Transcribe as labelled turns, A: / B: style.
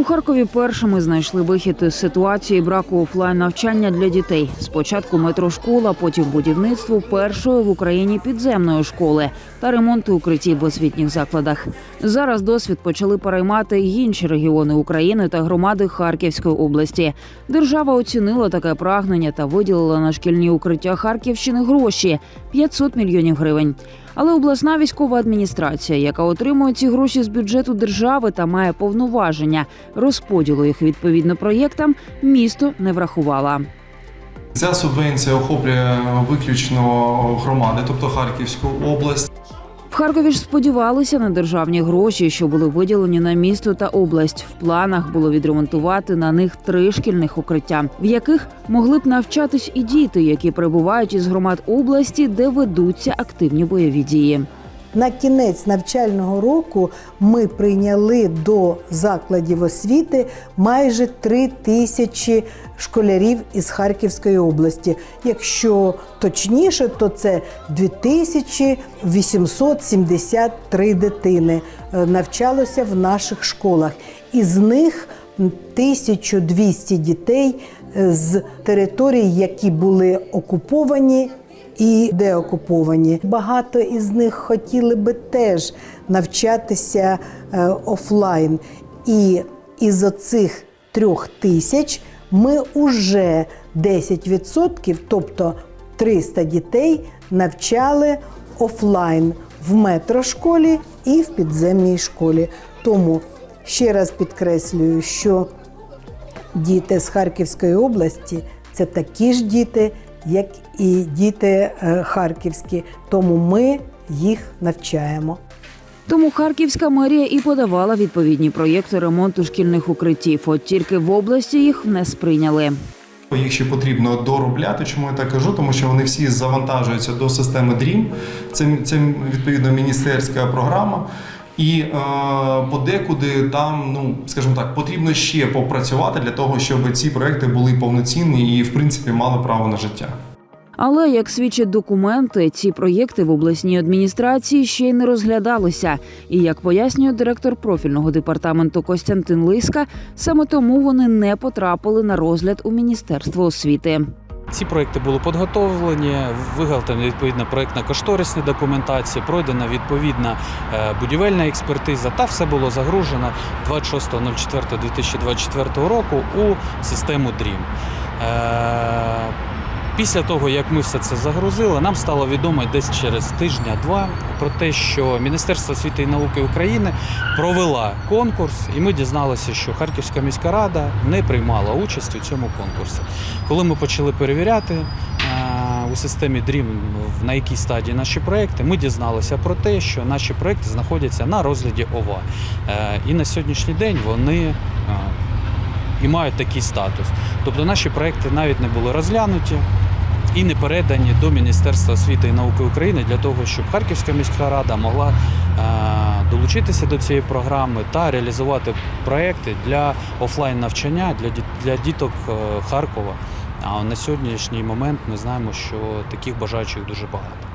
A: У Харкові першими знайшли вихід із ситуації браку офлайн навчання для дітей. Спочатку метрошкола, потім будівництво першої в Україні підземної школи та ремонти укриттів в освітніх закладах. Зараз досвід почали переймати й інші регіони України та громади Харківської області. Держава оцінила таке прагнення та виділила на шкільні укриття Харківщини гроші 500 мільйонів гривень. Але обласна військова адміністрація, яка отримує ці гроші з бюджету держави та має повноваження розподілу їх відповідно проєктам, місто не врахувала.
B: Ця субвенція охоплює виключно громади, тобто Харківську область.
A: В Харкові ж сподівалися на державні гроші, що були виділені на місто та область. В планах було відремонтувати на них три шкільних укриття, в яких могли б навчатись і діти, які прибувають із громад області, де ведуться активні бойові дії.
C: На кінець навчального року ми прийняли до закладів освіти майже три тисячі школярів із Харківської області. Якщо точніше, то це 2873 дитини е, навчалося в наших школах. Із них 1200 дітей е, з територій, які були окуповані і деокуповані. Багато із них хотіли би теж навчатися е, офлайн. І із оцих трьох тисяч ми уже 10%, тобто 300 дітей, навчали офлайн в метрошколі і в підземній школі. Тому ще раз підкреслюю, що діти з Харківської області це такі ж діти, як і діти е, харківські. Тому ми їх навчаємо.
A: Тому Харківська мерія і подавала відповідні проєкти ремонту шкільних укриттів. От тільки в області їх не сприйняли.
B: Їх ще потрібно доробляти. Чому я так кажу? Тому що вони всі завантажуються до системи DREAM. Це, це відповідно міністерська програма. І е, подекуди там, ну скажімо так, потрібно ще попрацювати для того, щоб ці проекти були повноцінні і, в принципі, мали право на життя.
A: Але як свідчать документи, ці проєкти в обласній адміністрації ще й не розглядалися. І як пояснює директор профільного департаменту Костянтин Лиска, саме тому вони не потрапили на розгляд у міністерство освіти.
D: Ці проекти були підготовлені, виготовлена відповідна проектна кошторисна документація, пройдена відповідна е, будівельна експертиза, та все було загружено 26.04.2024 року у систему DREAM. Після того, як ми все це загрузили, нам стало відомо десь через тижня-два про те, що Міністерство освіти і науки України провела конкурс, і ми дізналися, що Харківська міська рада не приймала участь у цьому конкурсі. Коли ми почали перевіряти е, у системі DREAM, на якій стадії наші проекти, ми дізналися про те, що наші проекти знаходяться на розгляді ОВА. Е, І на сьогоднішній день вони е, і мають такий статус. Тобто наші проекти навіть не були розглянуті і не передані до Міністерства освіти і науки України для того, щоб Харківська міська рада могла е, долучитися до цієї програми та реалізувати проекти для офлайн навчання для, діток е, Харкова. А на сьогоднішній момент ми знаємо, що таких бажаючих дуже багато.